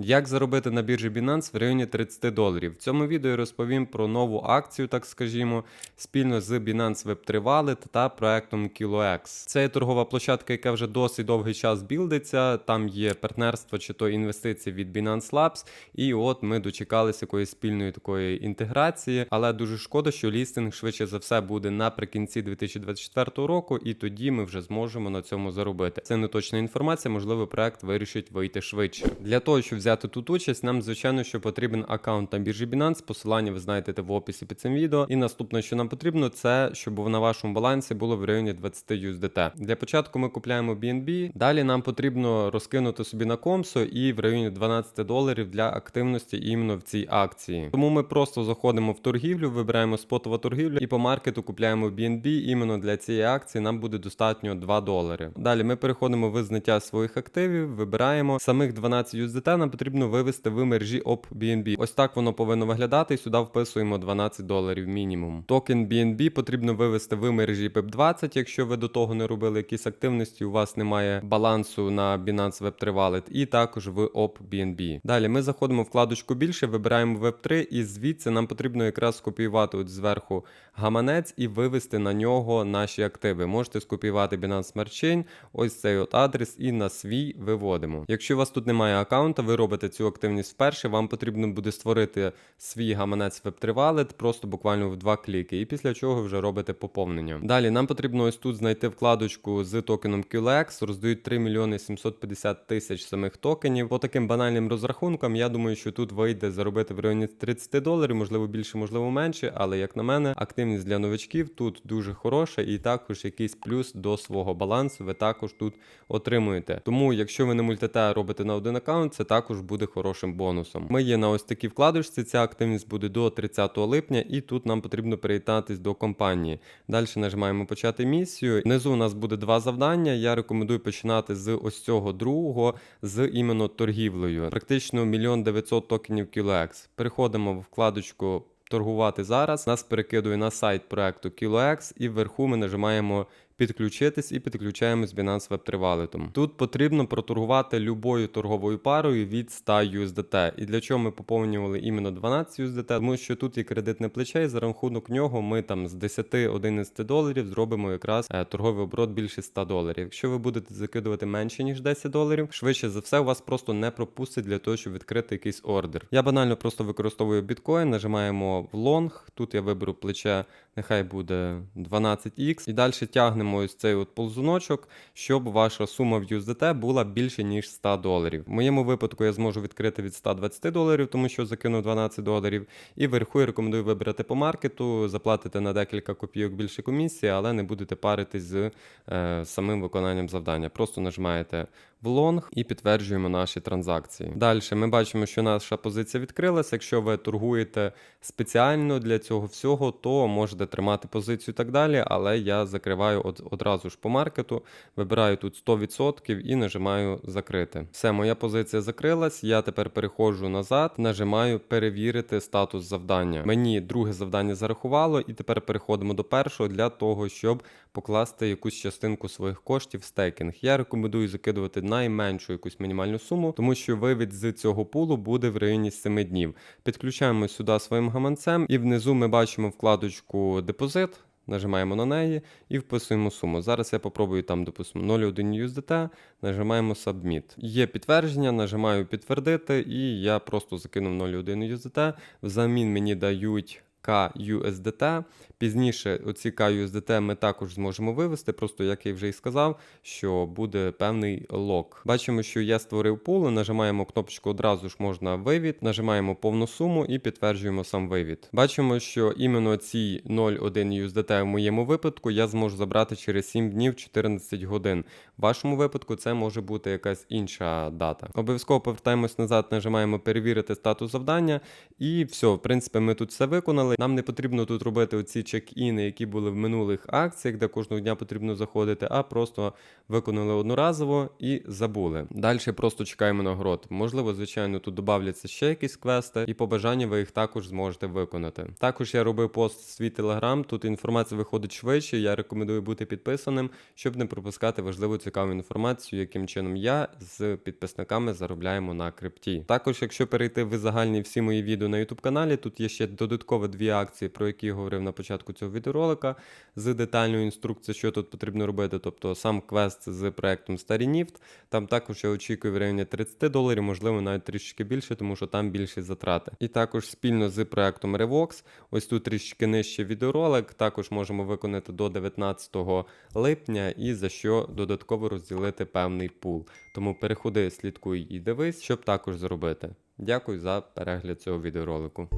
Як заробити на біржі Binance в районі 30 доларів? В цьому відео розповім про нову акцію, так скажімо, спільно з Binance Web3 Wallet та проектом KiloX. Це є торгова площадка, яка вже досить довгий час білдиться. Там є партнерство чи то інвестиції від Binance Labs. І от ми дочекалися якоїсь спільної такої інтеграції. Але дуже шкода, що лістинг швидше за все буде наприкінці 2024 року, і тоді ми вже зможемо на цьому заробити. Це не точна інформація, можливо, проект вирішить вийти швидше. Для того, щоб взяти тут участь, нам звичайно, що потрібен аккаунт на біржі Binance. Посилання ви знайдете в описі під цим відео. І наступне, що нам потрібно, це щоб на вашому балансі було в районі 20 USDT. Для початку ми купляємо BNB. Далі нам потрібно розкинути собі на комсо і в районі 12 доларів для активності іменно в цій акції. Тому ми просто заходимо в торгівлю, вибираємо спотова торгівля і по маркету купляємо BNB. Іменно для цієї акції нам буде достатньо 2 долари. Далі ми переходимо в зняття своїх активів, вибираємо самих 12 USDT нам потрібно вивести в мережі OP BNB. Ось так воно повинно виглядати, і сюди вписуємо 12 доларів мінімум. Токен BNB потрібно вивести в мережі PEP20, якщо ви до того не робили якісь активності, у вас немає балансу на Binance Web3 Wallet, і також в OP BNB. Далі ми заходимо в вкладочку більше, вибираємо Web3, і звідси нам потрібно якраз скопіювати от зверху гаманець і вивести на нього наші активи. Можете скопіювати Binance Smart Chain, ось цей от адрес, і на свій виводимо. Якщо у вас тут немає аккаунта, ви робите цю активність вперше, вам потрібно буде створити свій гаманець Web3 Wallet просто буквально в два кліки, і після чого вже робите поповнення. Далі нам потрібно ось тут знайти вкладочку з токеном QLX, роздають 3 мільйони 750 тисяч самих токенів. По таким банальним розрахункам, я думаю, що тут вийде заробити в районі 30 доларів, можливо більше, можливо менше, але як на мене, активність для новачків тут дуже хороша, і також якийсь плюс до свого балансу ви також тут отримуєте. Тому, якщо ви не мультите робите на один аккаунт, це також буде хорошим бонусом. Ми є на ось такій вкладочці. Ця активність буде до 30 липня, і тут нам потрібно приєднатись до компанії. Далі нажимаємо почати місію. Внизу у нас буде два завдання. Я рекомендую починати з ось цього другого, з іменно торгівлею. Практично 1 900 токенів QLX. Переходимо в вкладочку. Торгувати зараз нас перекидує на сайт проекту KiloX, і вверху ми нажимаємо підключитись і підключаємо з Binance Web3 Wallet. Тут потрібно проторгувати любою торговою парою від 100 USDT. І для чого ми поповнювали іменно 12 USDT? Тому що тут є кредитне плече, і за рахунок нього ми там з 10-11 доларів зробимо якраз е, торговий оборот більше 100 доларів. Якщо ви будете закидувати менше ніж 10 доларів, швидше за все у вас просто не пропустить для того, щоб відкрити якийсь ордер. Я банально просто використовую біткоін, нажимаємо в лонг. Тут я виберу плече, нехай буде 12x, і далі тягнемо ось цей от ползуночок, щоб ваша сума в USDT була більше ніж 100 доларів. В моєму випадку я зможу відкрити від 120 доларів, тому що закинув 12 доларів. І вверху я рекомендую вибрати по маркету, заплатити на декілька копійок більше комісії, але не будете паритись з е, самим виконанням завдання. Просто нажимаєте в лонг і підтверджуємо наші транзакції. Далі ми бачимо, що наша позиція відкрилася. Якщо ви торгуєте спеціально для цього всього, то можете тримати позицію і так далі. Але я закриваю од- одразу ж по маркету, вибираю тут 100% і нажимаю закрити. Все, моя позиція закрилась. Я тепер переходжу назад, нажимаю перевірити статус завдання. Мені друге завдання зарахувало, і тепер переходимо до першого для того, щоб покласти якусь частинку своїх коштів в стейкінг. Я рекомендую закидувати найменшу якусь мінімальну суму, тому що вивід з цього пулу буде в районі 7 днів. Підключаємо сюди своїм гаманцем, і внизу ми бачимо вкладочку депозит. Нажимаємо на неї і вписуємо суму. Зараз я попробую там, допустимо, 0,1 USDT, нажимаємо Submit. Є підтвердження, нажимаю підтвердити, і я просто закинув 0,1 USDT. Взамін мені дають KUSDT. Пізніше оці KUSDT ми також зможемо вивести, просто як я вже і сказав, що буде певний лок. Бачимо, що я створив пул, нажимаємо кнопочку одразу ж можна вивід, нажимаємо повну суму і підтверджуємо сам вивід. Бачимо, що іменно ці 0,1 USDT в моєму випадку я зможу забрати через 7 днів 14 годин. В вашому випадку це може бути якась інша дата. Обов'язково повертаємось назад, нажимаємо перевірити статус завдання, і все, в принципі, ми тут все виконали. Нам не потрібно тут робити оці чек-іни, які були в минулих акціях, де кожного дня потрібно заходити, а просто виконали одноразово і забули. Далі просто чекаємо нагород. Можливо, звичайно, тут додавляться ще якісь квести, і по бажанню ви їх також зможете виконати. Також я робив пост в свій телеграм. Тут інформація виходить швидше. Я рекомендую бути підписаним, щоб не пропускати важливу цікаву інформацію, яким чином я з підписниками заробляємо на крипті. Також, якщо перейти в загальні всі мої відео на YouTube каналі, тут є ще додатково дві акції, про які я говорив на початку цього відеоролика, з детальною інструкцією, що тут потрібно робити. Тобто сам квест з проектом StarryNift. Там також я очікую в районі 30 доларів, можливо, навіть трішки більше, тому що там більші затрати. І також спільно з проектом Revox, ось тут трішки нижче відеоролик. Також можемо виконати до 19 липня і за що додатково розділити певний пул. Тому переходи, слідкуй і дивись, щоб також зробити. Дякую за перегляд цього відеоролику.